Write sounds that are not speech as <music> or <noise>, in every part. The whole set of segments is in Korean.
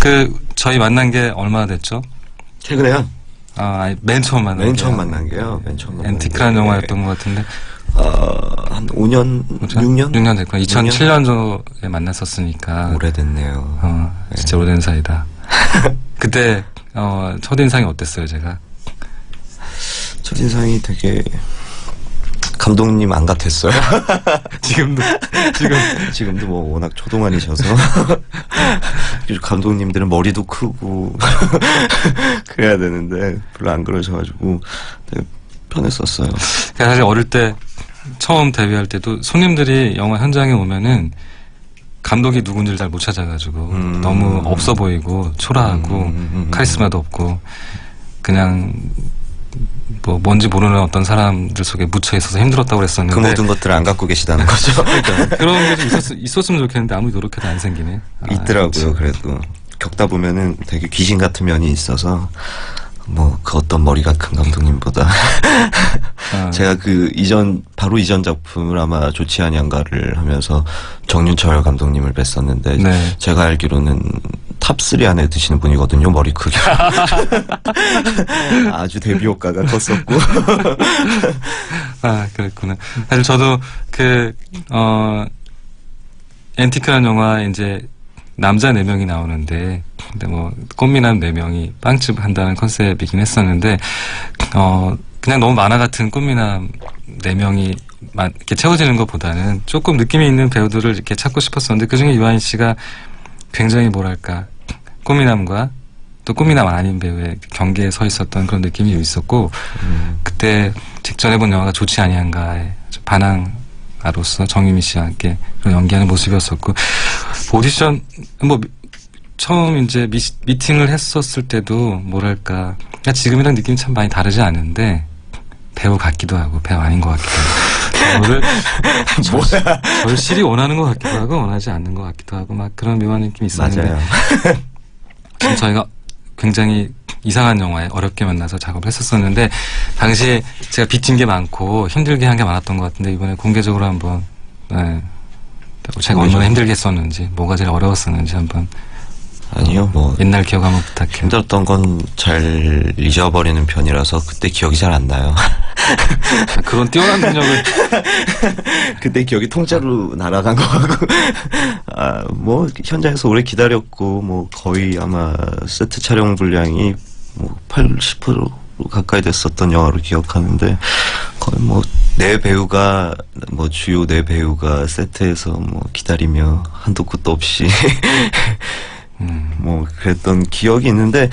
그 저희 만난 게 얼마나 됐죠? 최근에요. 아, 아니, 맨 처음 만난 맨 게. 처음 만난 게요. 맨 처음 만난 앤티크라는 게. 영화였던 것 같은데. 어, 한 5년, 6년? 6년 됐구나. 2007년 전에 만났었으니까. 오래됐네요. 어, 진짜 오랜 사이다. <laughs> 그때, 어, 첫인상이 어땠어요, 제가? 첫인상이 되게 감독님 안 같았어요. <laughs> 지금도, 지금. 지금도 뭐 워낙 초동안이셔서 <laughs> 감독님들은 머리도 크고 <laughs> 그래야 되는데 별로 안 그러셔가지고 되게 편했었어요. 사실 어릴 때, 처음 데뷔할 때도 손님들이 영화 현장에 오면은 감독이 누군지를 잘 못 찾아가지고 음. 너무 없어 보이고 초라하고 음, 음, 음. 카리스마도 없고 그냥 뭐 뭔지 모르는 어떤 사람들 속에 묻혀 있어서 힘들었다고 그 그랬었는데 모든 것들을 안 갖고 계시다는 <laughs> 거죠. 그러니까 그런 게 좀 있었, 있었으면 좋겠는데 아무리 노력해도 안 생기네. 아, 있더라고요. 그래도 겪다 보면은 되게 귀신 같은 면이 있어서 뭐 그 어떤 머리가 큰 감독님보다 <laughs> 아, 제가 그 이전 바로 이전 작품을 아마 좋지 않양가를 하면서 정윤철 감독님을 뵀었는데 네. 제가 알기로는 탑3 안에 드시는 분이거든요. 머리 크기. <laughs> 아주 데뷔 효과가 컸었고. <laughs> 아, 그랬구나. 사실 저도 그, 어, 앤티크라는 영화에 이제 남자 네명이 나오는데, 근데 뭐, 꽃미남 네명이 빵집 한다는 컨셉이긴 했었는데, 어, 그냥 너무 만화 같은 꽃미남 네명이 이렇게 채워지는 것보다는 조금 느낌이 있는 배우들을 이렇게 찾고 싶었었는데, 그 중에 유아인 씨가 굉장히 뭐랄까, 꽃미남과 또 꽃미남 아닌 배우의 경계에 서 있었던 그런 느낌이 있었고, 그때 직전에 본 영화가 좋지 아니한가에 반항아로서 정유미 씨와 함께 그런 연기하는 모습이었었고 오디션 뭐 미- 처음 이제 미, 미팅을 했었을 때도 뭐랄까 그냥 지금이랑 느낌이 참 많이 다르지 않은데 배우 같기도 하고 배우 아닌 것 같기도 하고 배우를 <laughs> 절, 절실히 원하는 것 같기도 하고 원하지 않는 것 같기도 하고 막 그런 묘한 느낌이 있었는데 맞아요. <laughs> 지금 저희가 굉장히 이상한 영화에 어렵게 만나서 작업을 했었었는데 당시에 제가 빚진 게 많고 힘들게 한 게 많았던 것 같은데 이번에 공개적으로 한번 네. 제가 얼마나 힘들게 했었는지 뭐가 제일 어려웠었는지 한번 아니요, 뭐. 옛날 기억 한번 부탁해요. 힘들었던 건 잘 잊어버리는 편이라서 그때 기억이 잘 안 나요. <laughs> 그런 뛰어난 능력을 <laughs> 그때 기억이 통째로 날아간 거 같고. <laughs> 아, 뭐, 현장에서 오래 기다렸고, 뭐, 거의 아마 세트 촬영 분량이 뭐, 80% 가까이 됐었던 영화로 기억하는데, 거의 뭐, 네 배우가, 뭐, 주요 네 배우가 세트에서 뭐, 기다리며 한도 끝도 없이, 음, 뭐, 그랬던 기억이 있는데,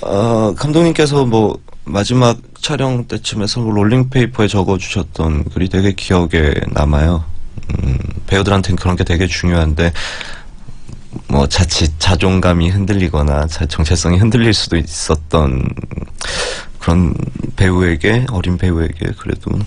어, 감독님께서 뭐, 마지막 촬영 때쯤에서 뭐 롤링페이퍼에 적어주셨던 글이 되게 기억에 남아요. 음, 배우들한테는 그런 게 되게 중요한데, 뭐, 자칫 자존감이 흔들리거나 자, 정체성이 흔들릴 수도 있었던 그런 배우에게, 어린 배우에게 그래도,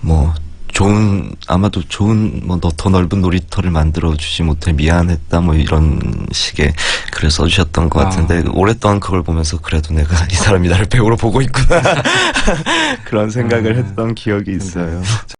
뭐, 좋은, 아마도 좋은, 뭐, 너- 더 넓은 놀이터를 만들어 주지 못해 미안했다, 뭐, 이런 식의 글을 써주셨던 것 아. 같은데, 오랫동안 그걸 보면서 그래도 내가 이 사람이 나를 배우로 보고 있구나. <laughs> 그런 생각을 아. 했던 기억이 있어요.